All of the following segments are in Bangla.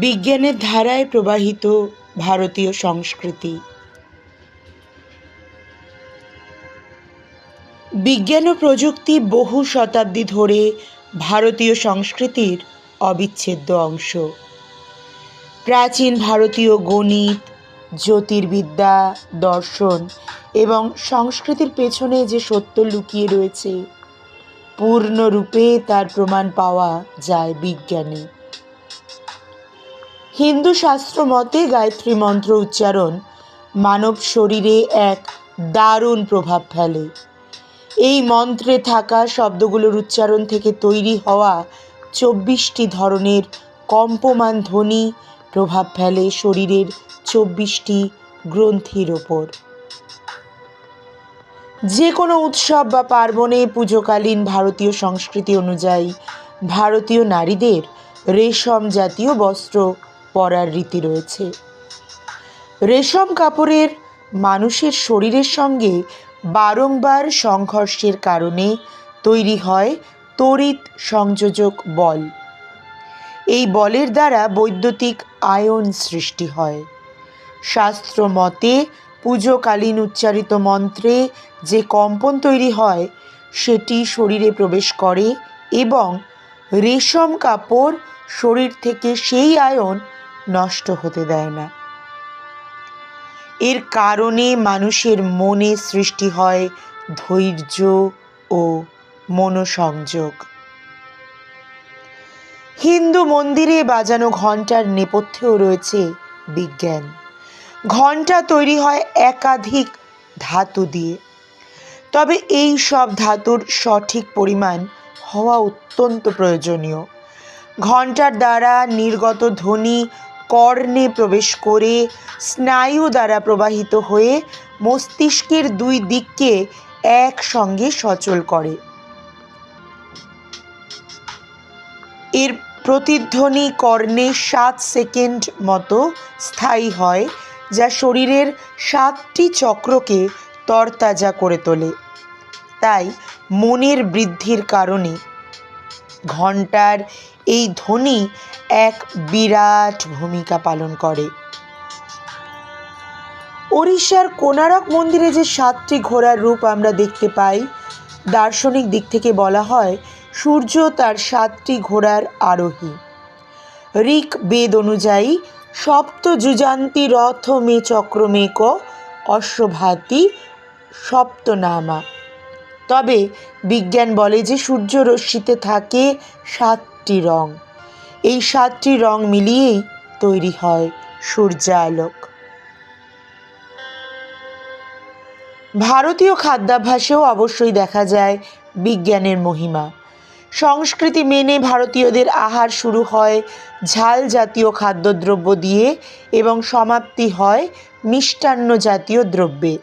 বিজ্ঞানের ধারায় প্রবাহিত ভারতীয় সংস্কৃতি। বিজ্ঞান ও প্রযুক্তি বহু শতাব্দী ধরে ভারতীয় সংস্কৃতির অবিচ্ছেদ্য অংশ। প্রাচীন ভারতীয় গণিত, জ্যোতির্বিদ্যা, দর্শন এবং সংস্কৃতির পেছনে যে সত্য লুকিয়ে রয়েছে, পূর্ণরূপে তার প্রমাণ পাওয়া যায় বিজ্ঞানে। হিন্দু শাস্ত্র মতে গায়ত্রী মন্ত্র উচ্চারণ, মানব শরীরে এক দারুণ প্রভাব ফেলে। এই মন্ত্রে থাকা শব্দগুলোর উচ্চারণ থেকে তৈরি হওয়া চব্বিশটি ধরনের কম্পমান ধ্বনি প্রভাব ফেলে শরীরের চব্বিশটি গ্রন্থির ওপর। যে কোনো উৎসব বা পার্বণে পুজোকালীন ভারতীয় সংস্কৃতি অনুযায়ী ভারতীয় নারীদের রেশম জাতীয় বস্ত্র পরার রীতি রয়েছে। রেশম কাপড়ের মানুষের শরীরের সঙ্গে বারংবার সংঘর্ষের কারণে তৈরি হয় তড়িৎ সংযোজক বল। এই বলের দ্বারা বৈদ্যুতিক আয়ন সৃষ্টি হয়। শাস্ত্র মতে পুজোকালীন উচ্চারিত মন্ত্রে যে কম্পন তৈরি হয়, সেটি শরীরে প্রবেশ করে এবং রেশম কাপড় শরীর থেকে সেই আয়ন নষ্ট হতে দেয় না। এর কারণে মানুষের মনে সৃষ্টি হয় ধৈর্য ও মনোসংযোগ। হিন্দু মন্দিরে বাজানো ঘণ্টার নেপথ্যেও রয়েছে বিজ্ঞান। ঘণ্টা তৈরি হয় একাধিক ধাতু দিয়ে। তবে এই সব ধাতুর সঠিক পরিমাণ হওয়া অত্যন্ত প্রয়োজনীয়। ঘণ্টার দ্বারা নির্গত ধ্বনি কর্ণে প্রবেশ করে স্নায়ু দ্বারা প্রবাহিত হয়ে মস্তিষ্কের দুই দিককে একসঙ্গে সচল করে। এর প্রতিধ্বনি কর্ণে সাত সেকেন্ড মতো স্থায়ী হয়, যা শরীরের সাতটি চক্রকে তরতাজা করে তোলে। তাই মনের বৃদ্ধির কারণে ঘণ্টার এই ধ্বনি এক বিরাট ভূমিকা পালন করে। ওড়িশার কোনারক মন্দিরে যে সাতটি ঘোড়ার রূপ আমরা দেখতে পাই, দার্শনিক দিক থেকে বলা হয় সূর্য তার সাতটি ঘোড়ার আরোহী। ঋক বেদ অনুযায়ী সপ্ত যুজান্তি রথ মে চক্র মেক অশ্বভাতি সপ্তনামা। তবে বিজ্ঞান বলে যে সূর্য রশ্মিতে থাকে সাতটি রং। এই সাতটি রং মিলিয়েই তৈরি হয় সূর্যালোক। ভারতীয় খাদ্যাভ্যাসেও অবশ্যই দেখা যায় বিজ্ঞানের মহিমা। সংস্কৃতি মেনে ভারতীয়দের আহার শুরু হয় ঝাল জাতীয় খাদ্যদ্রব্য দিয়ে এবং সমাপ্তি হয় মিষ্টান্ন জাতীয় দ্রব্যে।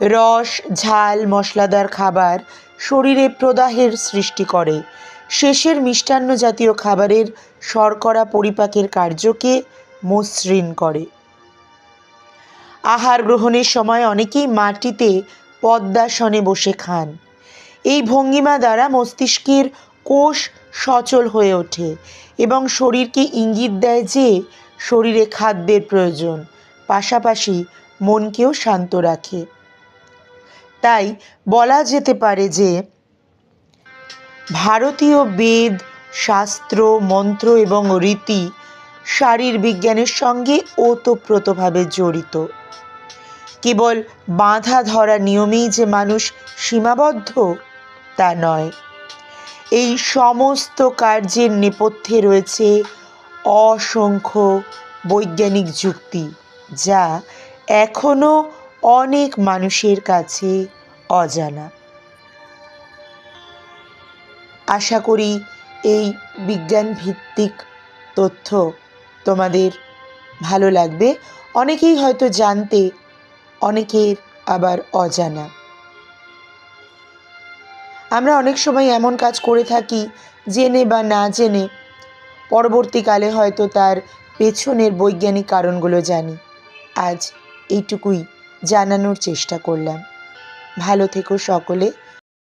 রস, ঝাল, মশলাদার খাবার শরীরে প্রদাহের সৃষ্টি করে। শেষের মিষ্টান্ন জাতীয় খাবারের শর্করা পরিপাকের কার্যকে মসৃণ করে। আহার গ্রহণের সময় অনেকেই মাটিতে পদ্মাসনে বসে খান। এই ভঙ্গিমা দ্বারা মস্তিষ্কের কোষ সচল হয়ে ওঠে এবং শরীরকে ইঙ্গিত দেয় যে শরীরে খাদ্যের প্রয়োজন, পাশাপাশি মনকেও শান্ত রাখে। তাই বলা যেতে পারে যে ভারতীয় বেদ, শাস্ত্র, মন্ত্র এবং রীতি শারীর বিজ্ঞানের সঙ্গে ওতপ্রোতভাবে জড়িত। কেবল বাঁধা ধরা নিয়মেই যে মানুষ সীমাবদ্ধ, তা নয়। এই সমস্ত কার্যের নেপথ্যে রয়েছে অসংখ্য বৈজ্ঞানিক যুক্তি, যা এখনও অনেক মানুষের কাছে অজানা। আশা করি এই বিজ্ঞান ভিত্তিক তথ্য তোমাদের ভালো লাগবে। অনেকেই হয়তো জানতে, অনেকের আবার অজানা। আমরা অনেক সময় এমন কাজ করে থাকি, জেনে বা না জেনে। পরবর্তীকালে হয়তো তার পেছনের বৈজ্ঞানিক কারণগুলো জানি। আজ এইটুকুই। জানানোর চেষ্টা করলাম। ভালো থেকো সকলে।